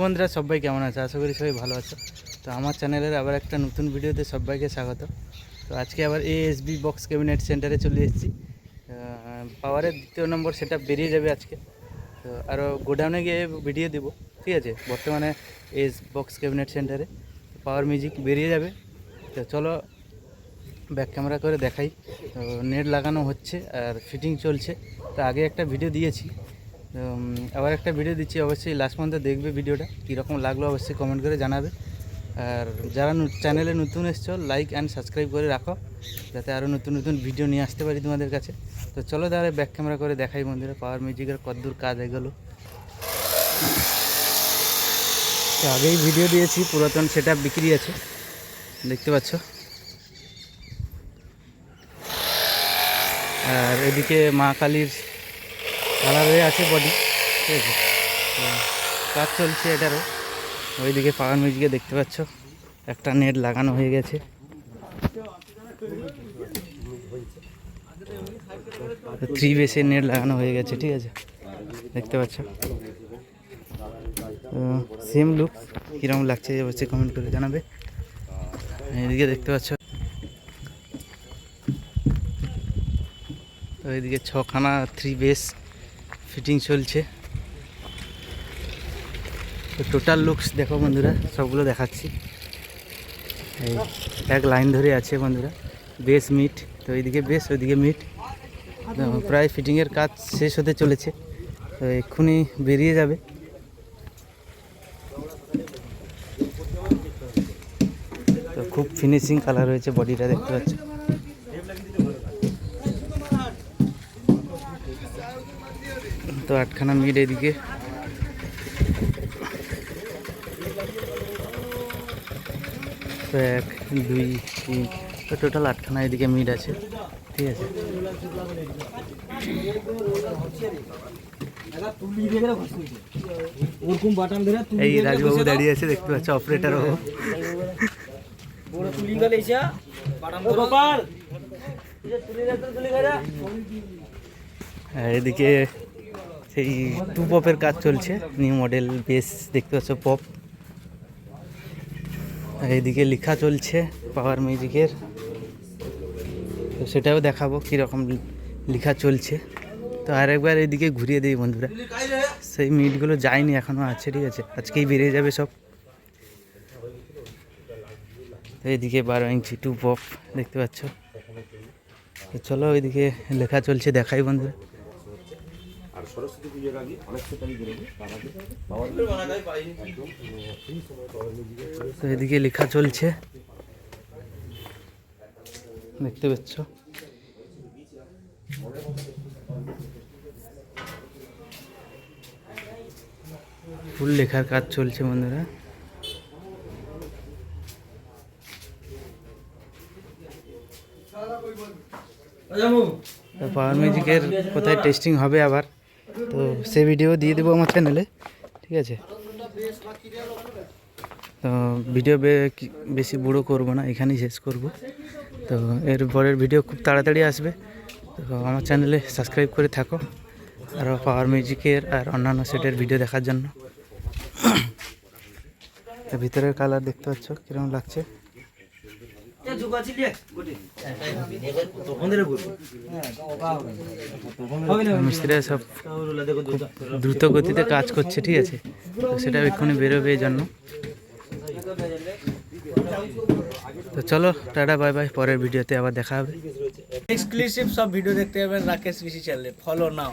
বন্ধুরা, সবাই কেমন আছে? আশা করি সবাই ভালো আছো। তো আমার চ্যানেলের আবার একটা নতুন ভিডিওতে সবাইকে স্বাগত। তো আজকে আবার এএসবি বক্স ক্যাবিনেট সেন্টারে চলে এসেছি। পাওয়ারের দ্বিতীয় নম্বর সেটা বেরিয়ে যাবে আজকে। তো আরও গোডাউনে গিয়ে ভিডিও দেবো, ঠিক আছে? বর্তমানে এস বক্স ক্যাবিনেট সেন্টারে পাওয়ার মিউজিক বেরিয়ে যাবে। তো চলো ব্যাক ক্যামেরা করে দেখাই। তো নেট লাগানো হচ্ছে আর ফিটিং চলছে। তো আগে একটা ভিডিও দিয়েছি। আবার একটা ভিডিও দিচ্ছি, অবশ্যই লাস্ট পর্যন্ত দেখবে ভিডিওটা কীরকম লাগল অবশ্যই কমেন্ট করে জানাবে। আর যারা চ্যানেলে নতুন এসছো লাইক অ্যান্ড সাবস্ক্রাইব করে রাখো, যাতে আরও নতুন নতুন ভিডিও নিয়ে আসতে পারি তোমাদের কাছে। তো চলো তাহলে ব্যাক ক্যামেরা করে দেখাই বন্ধুরা পাওয়ার মিউজিকের কতদূর কাজ এগোলো। তো আগেই ভিডিও দিয়েছি, পুরাতন সেটা বিক্রি আছে, দেখতে পাচ্ছ। আর এদিকে মা কালীর কালার আছে বডি ঠিক আছে? কাজ চলছে এটারও। ওইদিকে পাওয়ার মিউজিকে দেখতে পাচ্ছ, একটা নেট লাগানো হয়ে গেছে। থ্রি বেসের নেট লাগানো হয়ে গেছে, ঠিক আছে? দেখতে পাচ্ছ? সেম লুক কীরকম লাগছে অবশ্যই কমেন্ট করে জানাবে। এদিকে দেখতে পাচ্ছ? তো এদিকে ছখানা থ্রি বেস ফিটিং চলছে। তো টোটাল লুকস দেখো বন্ধুরা, সবগুলো দেখাচ্ছি। এই এক লাইন ধরে আছে বন্ধুরা বেশ মিট তো এইদিকে বেশ ওইদিকে মিট প্রায় ফিটিংয়ের কাজ শেষ হতে চলেছে, তো এক্ষুনি বেরিয়ে যাবে। তো খুব ফিনিশিং কালার হয়েছে বডিটা দেখতে পাচ্ছ? তো আটখানা মিট এদিকে। তো এক, দুই, তিন, তো টোটাল আটখানা এদিকে মিট আছে, ঠিক আছে? এই রাজবাবু দাঁড়িয়ে আছে, দেখতে পাচ্ছ অপারেটার আর এদিকে সেই টু পপের কাজ চলছে। নিউ মডেল বেস দেখতে পাচ্ছ পপ এদিকে লেখা চলছে পাওয়ার মিউজিকের তো সেটাও দেখাবো কীরকম লেখা চলছে। তো আরেকবার এদিকে ঘুরিয়ে দিই বন্ধুরা। সেই মিটগুলো যায়নি এখনও আছে, ঠিক আছে। আজকেই বেরিয়ে যাবে সব। এদিকে বারো ইঞ্চি টু পপ দেখতে পাচ্ছ। চলো ওইদিকে লেখা চলছে, দেখাই বন্ধুরা। সরস্বতী পুজোর আগে অনেক সেটাই বেরোবে তার আগে তো এদিকে লেখা চলছে। দেখতে পাচ্ছ? ফুল লেখার কাজ চলছে বন্ধুরা। পাওয়ার মিউজিকের কোথায় টেস্টিং হবে আবার? তো সে ভিডিও দিয়ে দেবো আমার চ্যানেলে ঠিক আছে? তো ভিডিও বেশি বুড়ো করব না, এখানেই শেষ করব। তো এর পরের ভিডিও খুব তাড়াতাড়ি আসবে। তো আমার চ্যানেলে সাবস্ক্রাইব করে থাকো, আর পাওয়ার মিউজিকের আর অন্যান্য সেটের ভিডিও দেখার জন্য। ভিতরের কালার দেখতে পাচ্ছ, কীরকম লাগছে? মিস্ত্রিরা সব দ্রুত গতিতে কাজ করছে ঠিক আছে? তো সেটা এক্ষুনি বেরোবে এই জন্য। তো চলো টাটা বাই বাই। পরের ভিডিওতে আবার দেখা হবে। এক্সক্লুসিভ সব ভিডিও দেখতে পাবেন রাকেশ ঋষি চ্যানেলে ফলো নাও